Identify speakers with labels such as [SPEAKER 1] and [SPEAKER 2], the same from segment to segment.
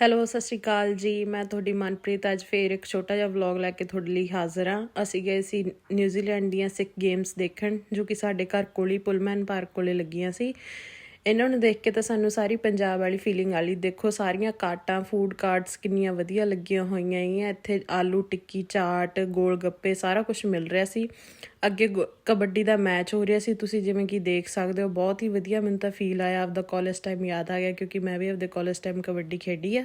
[SPEAKER 1] Hello, ਸਤਿ ਸ਼੍ਰੀ ਅਕਾਲ ਜੀ। ਮੈਂ ਤੁਹਾਡੀ ਮਨਪ੍ਰੀਤ, ਅੱਜ ਫੇਰ ਇੱਕ ਛੋਟਾ ਜਿਹਾ ਵਲੌਗ ਲੈ ਕੇ ਤੁਹਾਡੇ ਲਈ ਹਾਜ਼ਰ ਹਾਂ। ਅਸੀਂ ਗਏ ਸੀ ਨਿਊਜ਼ੀਲੈਂਡ ਦੀਆਂ ਸਿੱਖ ਗੇਮਸ ਦੇਖਣ, ਜੋ ਕਿ ਸਾਡੇ ਘਰ ਕੋਲ ਹੀ ਪੁਲਮੈਨ ਪਾਰਕ ਕੋਲੇ ਲੱਗੀਆਂ ਸੀ। ਇਹਨਾਂ ਨੂੰ ਦੇਖ ਕੇ ਤਾਂ ਸਾਨੂੰ ਸਾਰੀ ਪੰਜਾਬ ਵਾਲੀ ਫੀਲਿੰਗ ਆਲੀ ਦੇਖੋ, ਸਾਰੀਆਂ ਕਾਟਾਂ ਫੂਡ ਕਾਰਟਸ ਕਿੰਨੀਆਂ ਵਧੀਆ ਲੱਗੀਆਂ ਹੋਈਆਂ ਹੈਗੀਆਂ ਇੱਥੇ ਆਲੂ ਟਿੱਕੀ, ਚਾਟ ਗੋਲ ਗੱਪੇ ਸਾਰਾ ਕੁਝ ਮਿਲ ਰਿਹਾ ਸੀ। ਅੱਗੇ ਗੋ- ਕਬੱਡੀ ਦਾ ਮੈਚ ਹੋ ਰਿਹਾ ਸੀ। ਤੁਸੀਂ ਜਿਵੇਂ ਕਿ ਦੇਖ ਸਕਦੇ ਹੋ, ਬਹੁਤ ਹੀ ਵਧੀਆ ਮੈਨੂੰ ਤਾਂ ਫੀਲ ਆਇਆ। ਆਪਦਾ ਕਾਲਜ ਟਾਈਮ ਯਾਦ ਆ ਗਿਆ ਕਿਉਂਕਿ ਮੈਂ ਵੀ ਆਪਦੇ ਕਾਲਜ ਟਾਈਮ ਕਬੱਡੀ ਖੇਡੀ ਆ।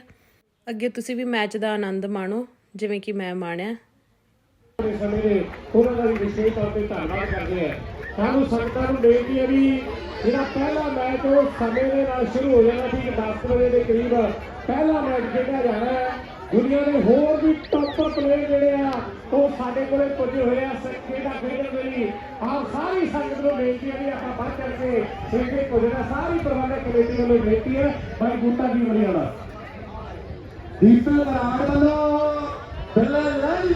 [SPEAKER 1] ਅੱਗੇ ਤੁਸੀਂ ਵੀ ਮੈਚ ਦਾ ਆਨੰਦ ਮਾਣੋ, ਜਿਵੇਂ ਕਿ ਮੈਂ ਮਾਣਿਆ।
[SPEAKER 2] ਸਮੇਂ ਉਹਨਾਂ ਦਾ ਵੀ ਵਿਸ਼ੇਸ਼ ਤੌਰ ਤੇ ਧੰਨਵਾਦ ਕਰਦੇ ਆ। ਸਾਨੂੰ ਸੰਗਤਾਂ ਨੂੰ ਬੇਨਤੀ ਹੈ ਵੀ ਜਿਹੜਾ ਪਹਿਲਾ ਮੈਚ ਉਹ ਸਮੇਂ ਦੇ ਨਾਲ ਸ਼ੁਰੂ ਹੋ ਜਾਣਾ ਸੀ 10 ਵਜੇ ਦੇ ਕਰੀਬ ਪਹਿਲਾ ਮੈਚ ਖੇਡਿਆ ਜਾਣਾ ਹੈ। ਦੁਨੀਆ ਦੇ ਹੋਰ ਵੀ ਟੌਪਰ ਪਲੇਅਰ ਜਿਹੜੇ ਆ, ਉਹ ਸਾਡੇ ਕੋਲੇ ਪੁੱਜੇ ਹੋਏ ਆ ਖੇਡਾਂ ਖੇਡਣ ਲਈ। ਆਪ ਸਾਰੀ ਸੰਗਤ ਨੂੰ ਬੇਨਤੀ ਹੈ ਵੀ ਆਪਾਂ ਵੱਧ ਚੜ ਕੇ ਖੇਡੇ ਪੁੱਜਣਾ ਸਾਰੀ ਪ੍ਰਬੰਧਕ ਕਮੇਟੀ ਵੱਲੋਂ ਬੇਨਤੀ ਹੈ ਭਾਈ ਬੂਟਾ ਜੀ ਵੜਿਆਲਾ ਦੀਪਕ ਰਾਜ ਵੱਲੋਂ ਬਿੱਲਾ ਲਾਲੀ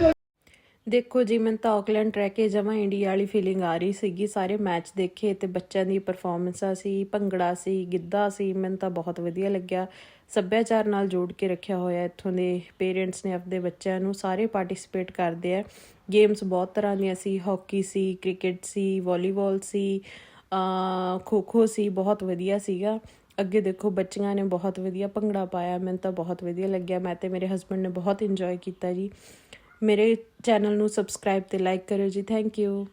[SPEAKER 1] ਦੇਖੋ ਜੀ, ਮੈਨੂੰ ਤਾਂ ਆਕਲੈਂਡ ਰਹਿ ਕੇ ਜਮਾ ਇੰਡੀਆ ਵਾਲੀ ਫੀਲਿੰਗ ਆ ਰਹੀ ਸੀਗੀ। ਸਾਰੇ ਮੈਚ ਦੇਖੇ ਤੇ ਬੱਚਿਆਂ ਦੀ ਪਰਫਾਰਮੈਂਸਾਂ ਸੀ, ਭੰਗੜਾ ਸੀ, ਗਿੱਧਾ ਸੀ, ਮੈਨੂੰ ਤਾਂ ਬਹੁਤ ਵਧੀਆ ਲੱਗਿਆ। ਸੱਭਿਆਚਾਰ ਨਾਲ ਜੋੜ ਕੇ ਰੱਖਿਆ ਹੋਇਆ ਇੱਥੋਂ ਦੇ ਪੇਰੈਂਟਸ ਨੇ ਆਪਣੇ ਬੱਚਿਆਂ ਨੂੰ ਸਾਰੇ ਪਾਰਟਿਸਿਪੇਟ ਕਰਦੇ ਆ। ਗੇਮਸ ਬਹੁਤ ਤਰ੍ਹਾਂ ਦੀਆਂ ਸੀ ਹਾਕੀ ਸੀ ਕ੍ਰਿਕਟ ਸੀ ਵਾਲੀਬਾਲ ਸੀ ਖੋ ਖੋ ਸੀ, ਬਹੁਤ ਵਧੀਆ ਸੀਗਾ। ਅੱਗੇ ਦੇਖੋ, ਬੱਚੀਆਂ ਨੇ ਬਹੁਤ ਵਧੀਆ ਭੰਗੜਾ ਪਾਇਆ, ਮੈਨੂੰ ਤਾਂ ਬਹੁਤ ਵਧੀਆ ਲੱਗਿਆ। ਮੈਂ ਤੇ ਮੇਰੇ ਹਸਬੰਡ ਨੇ ਬਹੁਤ ਇੰਜੋਏ ਕੀਤਾ ਜੀ। ਮੇਰੇ ਚੈਨਲ ਨੂੰ ਸਬਸਕ੍ਰਾਈਬ ਤੇ ਲਾਈਕ ਕਰਿਓ ਜੀ। Thank you.